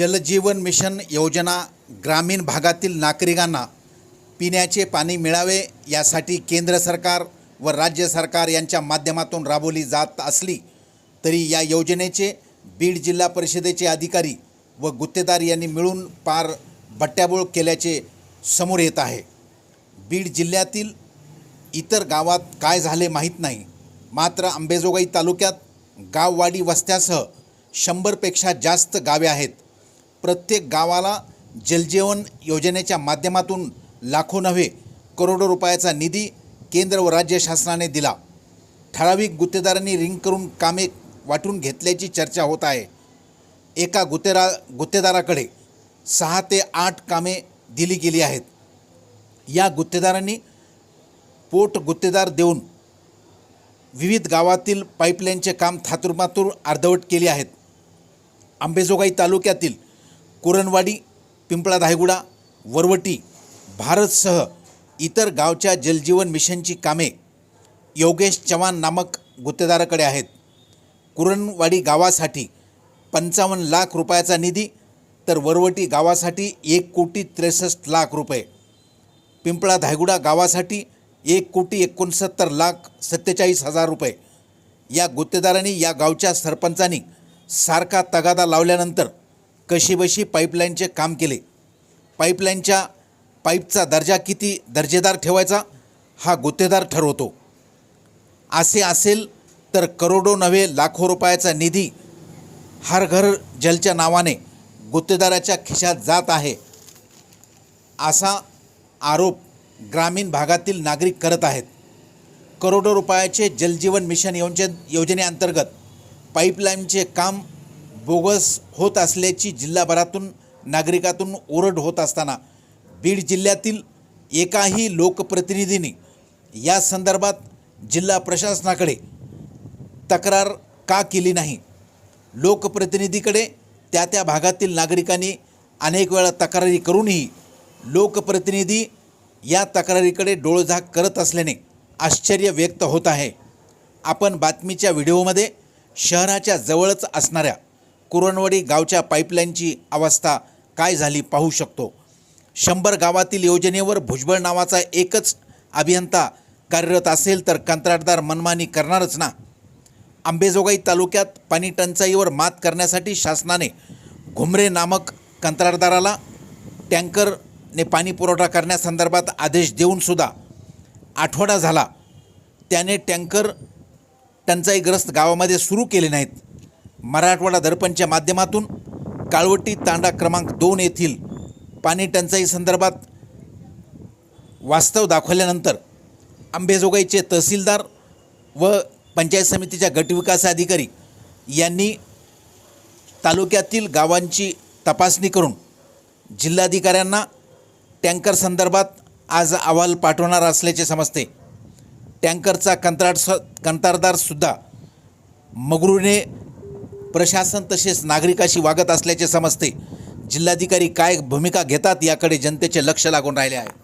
जलजीवन mission योजना ग्रामीण भागातील नागरिकांना पिण्याचे पाणी मिळावे यासाठी केंद्र सरकार व राज्य सरकार यांच्या माध्यमातून राबवली जात असली तरी या योजनेचे बीड जिल्हा परिषदेचे अधिकारी व गुत्तेदार यांनी मिळून पार बट्ट्याबोळ केल्याचे समोर येत आहे. बीड जिल्ह्यातील इतर गावात काय झाले माहीत नाही. मात्र अंबेजोगाई तालुक्यात गाववाडी वस्त्यासह शंभरपेक्षा जास्त गावे आहेत. प्रत्येक गावाला जलजीवन योजनेच्या माध्यमातून लाखो नव्हे करोडो रुपयाचा निधी केंद्र व राज्य शासनाने दिला. ठराविक गुत्तेदारांनी रिंग करून कामे वाटून घेतल्याची चर्चा होत आहे. एका गुत्तेरा गुत्तेदाराकडे सहा ते आठ कामे दिली गेली आहेत. या गुत्तेदारांनी पोट गुत्तेदार देऊन विविध गावातील पाईपलाईनचे काम थातुरमातूर अर्धवट केले आहेत. आंबेजोगाई तालुक्यातील कुरणवाडी पिंपळा धायगुडा वरवटी भारतसह इतर गावच्या जलजीवन मिशनची कामे योगेश चव्हाण नामक गुत्तेदाराकडे आहेत. कुरणवाडी गावासाठी पंचावन्न लाख रुपयाचा निधी तर वरवटी गावासाठी एक कोटी त्रेसष्ट लाख रुपये. पिंपळा धायगुडा गावासाठी एक कोटी एकोणसत्तर लाख सत्तेचाळीस हजार रुपये. या गुत्तेदारांनी या गावच्या सरपंचांनी सारखा तगादा लावल्यानंतर कशीबशी पाईपलाईनचे काम केले? पाईपलाईनच्या पाईपचा दर्जा किती दर्जेदार ठेवायचा? हा गुत्तेदार ठरवतो. असे असेल तर करोडो नव्हे लाखो रुपयाचा निधी हर घर जलच्या नावाने गुत्तेदाराच्या खिशात जात आहे. असा आरोप ग्रामीण भागातील नागरिक करत आहेत. करोडो रुपयाचे जलजीवन मिशन योजने योजनेअंतर्गत पाईपलाईनचे काम बोगस होत असल्याची जिल्हाभरातून नागरिकातून ओरड होत असताना बीड जिल्ह्यातील एकाही लोकप्रतिनिधींनी या संदर्भात जिल्हा प्रशासनाकडे तक्रार का केली नाही? लोकप्रतिनिधीकडे त्या त्या भागातील नागरिकांनी अनेक वेळा तक्रारी करूनही लोकप्रतिनिधी या तक्रारीकडे डोळझाक करत असल्याने आश्चर्य व्यक्त होत आहे. आपण बातमीच्या व्हिडिओमध्ये शहराच्या जवळच असणाऱ्या कुरणवाडी गावच्या पाईपलाईनची अवस्था काय झाली पाहू शकतो. शंभर गावातील योजनेवर भुजबळ नावाचा एकच अभियंता कार्यरत असेल तर कंत्राटदार मनमानी करणारच ना. आंबेजोगाई तालुक्यात पाणी टंचाईवर मात करण्यासाठी शासनाने घुमरे नामक कंत्राटदाराला टँकरने पाणी पुरवठा करण्यासंदर्भात आदेश देऊनसुद्धा आठवडा झाला. त्याने टँकर टंचाईग्रस्त गावामध्ये सुरू केले नाहीत. मराठवाडा दर्पणच्या माध्यमातून काळवटी तांडा क्रमांक दोन येथील पाणी टंचाई संदर्भात वास्तव दाखवल्यानंतर आंबेजोगाईचे तहसीलदार व पंचायत समितीच्या गटविकास अधिकारी यांनी तालुक्यातील गावांची तपासणी करून जिल्हाधिकाऱ्यांना टँकर संदर्भात आज अहवाल पाठवणार असल्याचे समजते. टँकरचा कंत्राट स कंत्राटदारसुद्धा मगरूने प्रशासन तसेच नागरिकाशी वागत असल्याचे समजते. जिल्हाधिकारी काय भूमिका घेतात याकडे जनतेचे लक्ष लागून राहिले आहे.